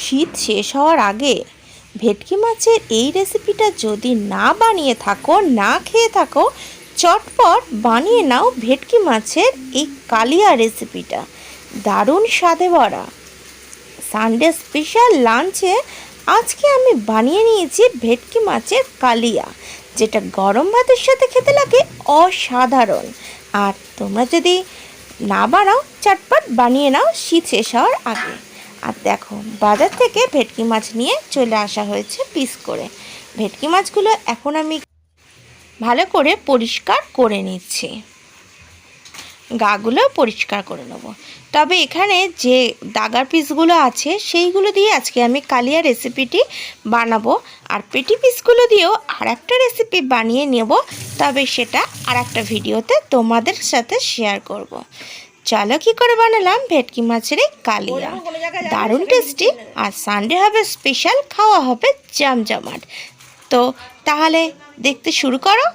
শীত শেষ হওয়ার আগে ভেটকি মাছের এই রেসিপিটা যদি না বানিয়ে থাকো, না খেয়ে থাকো, চটপট বানিয়ে নাও ভেটকি মাছের এই কালিয়া রেসিপিটা দারুণ স্বাদে ভরা। সানডে স্পেশাল লাঞ্চে আজকে আমি বানিয়ে নিয়েছি ভেটকি মাছের কালিয়া, যেটা গরম ভাতের সাথে খেতে লাগে অসাধারণ। আর তোমরা যদি না বানাও, চটপট বানিয়ে নাও শীত শেষ হওয়ার আগে। আর দেখো, বাজার থেকে ভেটকি মাছ নিয়ে চলে আসা হয়েছে পিস করে। ভেটকি মাছগুলো এখন আমি ভালো করে পরিষ্কার করে নিচ্ছি। গাগুলো পরিষ্কার করে নেব। তবে এখানে যে দাগার পিসগুলো আছে, সেইগুলো দিয়ে আজকে আমি কালিয়া রেসিপিটি বানাবো। আর পেটি পিসগুলো দিয়েও আর একটা রেসিপি বানিয়ে নেব। তবে সেটা আর একটা ভিডিওতে তোমাদের সাথে শেয়ার করব। চলো কী করে বানালাম ভেটকি মাছের এই কালিয়া। দারুণ টেস্টি আর সানডে হবে স্পেশাল খাওয়া হবে জমজমাট। তো তাহলে দেখতে শুরু করো।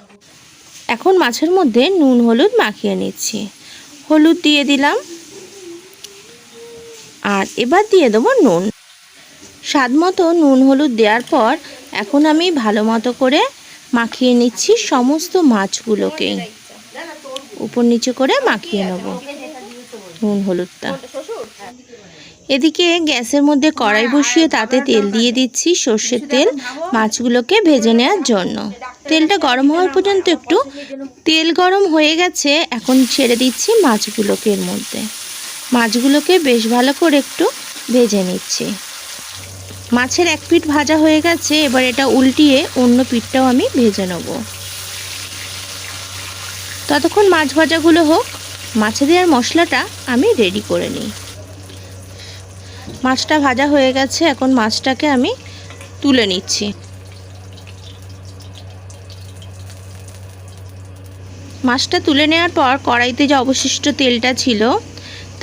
এখন মাছের মধ্যে নুন হলুদ মাখিয়ে নিচ্ছি। হলুদ দিয়ে দিলাম। আর এবার দিয়ে দেবো নুন। স্বাদ মতো নুন হলুদ দেওয়ার পর এখন আমি ভালো মতো করে মাখিয়ে নিচ্ছি সমস্ত মাছগুলোকে। উপর নিচে করে মাখিয়ে নেব। নুন হলুদটা। এদিকে গ্যাসের মধ্যে কড়াই বসিয়ে তাতে তেল দিয়ে দিচ্ছি সর্ষের তেল। মাছগুলোকে ভেজে নেওয়ার জন্য। তেলটা গরম হওয়ার পর্যন্ত একটু তেল গরম হয়ে গেছে এখন ছেড়ে দিচ্ছি মাছগুলোকে এর মধ্যে। মাছগুলোকে বেশ ভালো করে একটু ভেজে নিচ্ছি। মাছের এক পিঠ ভাজা হয়ে গেছে এবার এটা উল্টিয়ে অন্য পিঠটাও আমি ভেজে নেব। ততক্ষণ মাছ ভাজাগুলো হোক মাছে দেওয়ার মশলাটা আমি রেডি করে নিই। মাছটা ভাজা হয়ে গেছে, এখন মাছটাকে আমি তুলে নিচ্ছি। মাছটা তুলে নেওয়ার পর কড়াইতে যে অবশিষ্ট তেলটা ছিল,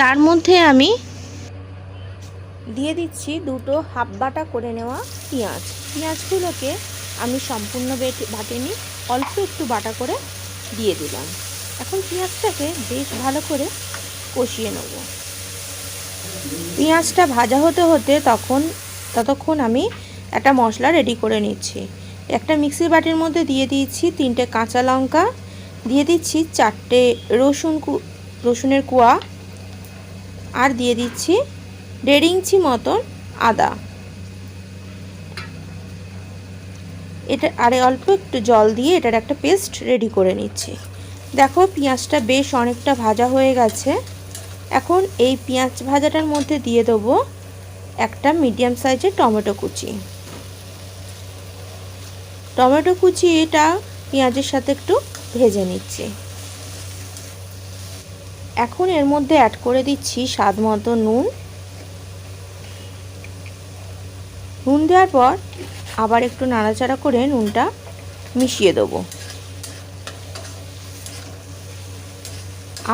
তার মধ্যে আমি দিয়ে দিচ্ছি দুটো হাফ বাটা করে নেওয়া পেঁয়াজ। পেঁয়াজগুলোকে আমি সম্পূর্ণ বেটে বাটেনি, অল্প একটু বাটা করে দিয়ে দিলাম। এখন পেঁয়াজটাকে বেশ ভালো করে কষিয়ে নেব। পেঁয়াজটা ভাজা হতে হতে তখন, ততক্ষণ আমি একটা মশলা রেডি করে নিচ্ছি। একটা মিক্সির বাটির মধ্যে দিয়ে দিয়েছি তিনটে কাঁচা লঙ্কা, দিয়ে দিচ্ছি চারটে রসুন রসুনের কুয়া, আর দিয়ে দিচ্ছি দেড় ইঞ্চি মতন আদা। এটা আরে অল্প একটু জল দিয়ে এটার একটা পেস্ট রেডি করে নিচ্ছি। দেখো, পেঁয়াজটা বেশ অনেকটা ভাজা হয়ে গেছে। এখন এই পেঁয়াজ ভাজাটার মধ্যে দিয়ে দেবো একটা মিডিয়াম সাইজের টমেটো কুচি। টমেটো কুচি এটা পেঁয়াজের সাথে একটু ভেজে নিচ্ছি। এখন এর মধ্যে অ্যাড করে দিচ্ছি স্বাদ মতো নুন। নুন দেওয়ার পর আবার একটু নাড়াচাড়া করে নুনটা মিশিয়ে দেবো।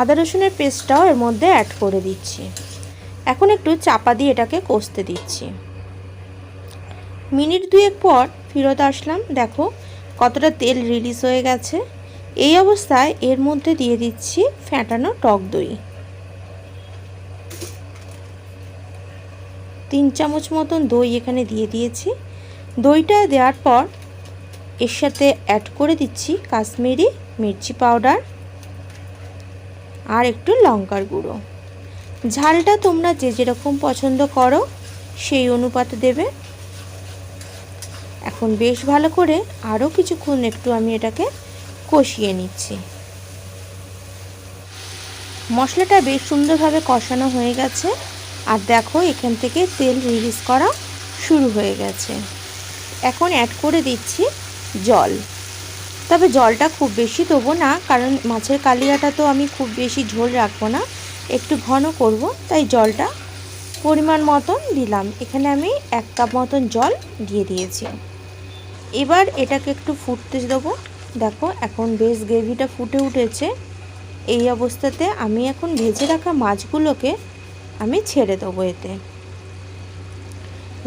আদা রসুনের পেস্টটাও এর মধ্যে অ্যাড করে দিচ্ছি। এখন একটু চাপা দিয়ে এটাকে কষতে দিচ্ছি। মিনিট দুয়েক পর ফেরত আসলাম। দেখো কতটা তেল রিলিজ হয়ে গেছে। এই অবস্থায় এর মধ্যে দিয়ে দিচ্ছি ফ্যাটানো টক দই। তিন চামচ মতন দই এখানে দিয়ে দিয়েছি। দইটা দেওয়ার পর এর সাথে অ্যাড করে দিচ্ছি কাশ্মীরি মির্চি পাউডার আর একটু লঙ্কার গুঁড়ো। ঝালটা তোমরা যে যেরকম পছন্দ করো, সেই অনুপাতে দেবে। এখন বেশ ভালো করে আরও কিছুক্ষণ একটু আমি এটাকে কষিয়ে নিচ্ছি। মশলাটা বেশ সুন্দরভাবে কষানো হয়ে গেছে। আর দেখো, এখান থেকে তেল রিলিজ করা শুরু হয়ে গেছে। এখন অ্যাড করে দিচ্ছি জল। তবে জলটা খুব বেশি দেবো না, কারণ মাছের কালিয়াটা তো আমি খুব বেশি ঝোল রাখব না। একটু ঘন করব, তাই জলটা পরিমাণ মতন দিলাম। এখানে আমি এক কাপ মতন জল দিয়ে দিয়েছি। এবার এটাকে একটু ফুটতে দেবো। দেখো, এখন বেশ গ্রেভিটা ফুটে উঠেছে। এই অবস্থাতে আমি এখন ভেজে রাখা মাছগুলোকে আমি ছেড়ে দেবো এতে।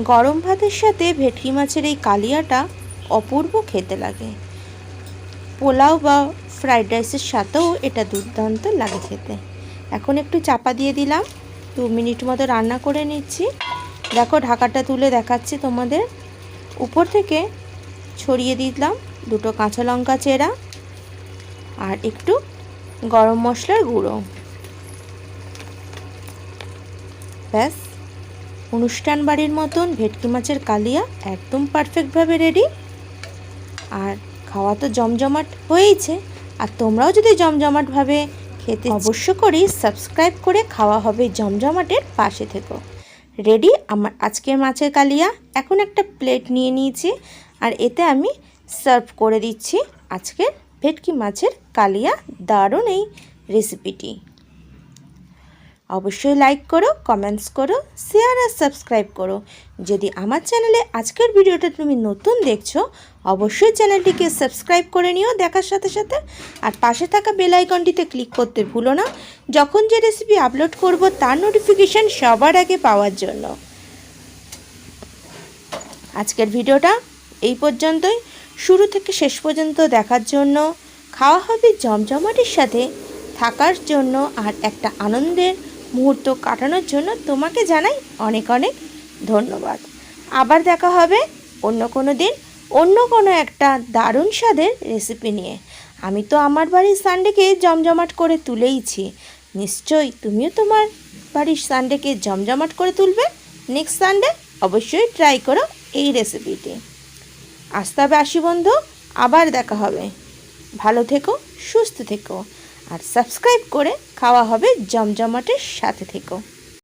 গরম ভাতের সাথে ভেটকি মাছের এই কালিয়াটা অপূর্ব খেতে লাগে। পোলাও বা ফ্রাইড রাইসের সাথেও এটা দুর্দান্ত লাগে খেতে। এখন একটু চাপা দিয়ে দিলাম। দু মিনিট মতো রান্না করে নিচ্ছি। দেখো, ঢাকাটা তুলে দেখাচ্ছি তোমাদের। উপর থেকে ছড়িয়ে দিলাম দুটো কাঁচা লঙ্কা চেরা আর একটু গরম মশলার গুঁড়ো। ব্যাস, অনুষ্ঠান বাড়ির মতন ভেটকি মাছের কালিয়া একদম পারফেক্টভাবে রেডি আর খাওয়া তো জমজমাট হয়েইছে। আর তোমরাও যদি জমজমাটভাবে খেতে অবশ্য করেই সাবস্ক্রাইব করে খাওয়া হবে জমজমাটের পাশে থেকো। রেডি? আমার আজকে মাছের কালিয়া। এখন একটা প্লেট নিয়ে নিয়েছি। আর এতে আমি সার্ভ করে দিচ্ছি আজকের ভেটকি মাছের কালিয়া। দারুণ এই রেসিপিটি। অবশ্যই লাইক করো কমেন্টস করো শেয়ার আর সাবস্ক্রাইব করো। যদি আমার চ্যানেলে আজকের ভিডিওটা তুমি নতুন দেখছ, অবশ্যই চ্যানেলটিকে সাবস্ক্রাইব করে নিও দেখার সাথে সাথে। আর পাশে থাকা বেল আইকনটিতে ক্লিক করতে ভুলো না। যখন যে রেসিপি আপলোড করব, তার নোটিফিকেশান সবার আগে পাওয়ার জন্য। আজকের ভিডিওটা এই পর্যন্তই। শুরু থেকে শেষ পর্যন্ত দেখার জন্য, খাওয়া হবে জমজমাটির সাথে, থাকার জন্য আর একটা আনন্দের মুহূর্ত কাটানোর জন্য তোমাকে জানাই অনেক অনেক ধন্যবাদ। আবার দেখা হবে অন্য কোনো দিন, অন্য কোনো একটা দারুণ স্বাদের রেসিপি নিয়ে। আমি তো আমার বাড়ির সানডেকে জমজমাট করে তুলেইছি। নিশ্চয়ই তুমিও তোমার বাড়ির সানডেকে জমজমাট করে তুলবে। নেক্সট সানডে অবশ্যই ট্রাই করো এই রেসিপিটি আসতে হবে আসি বন্ধু, আবার দেখা হবে। ভালো থেকো, সুস্থ থেকো। আর সাবস্ক্রাইব করে খাওয়া হবে জমজমাটের সাথে থেকো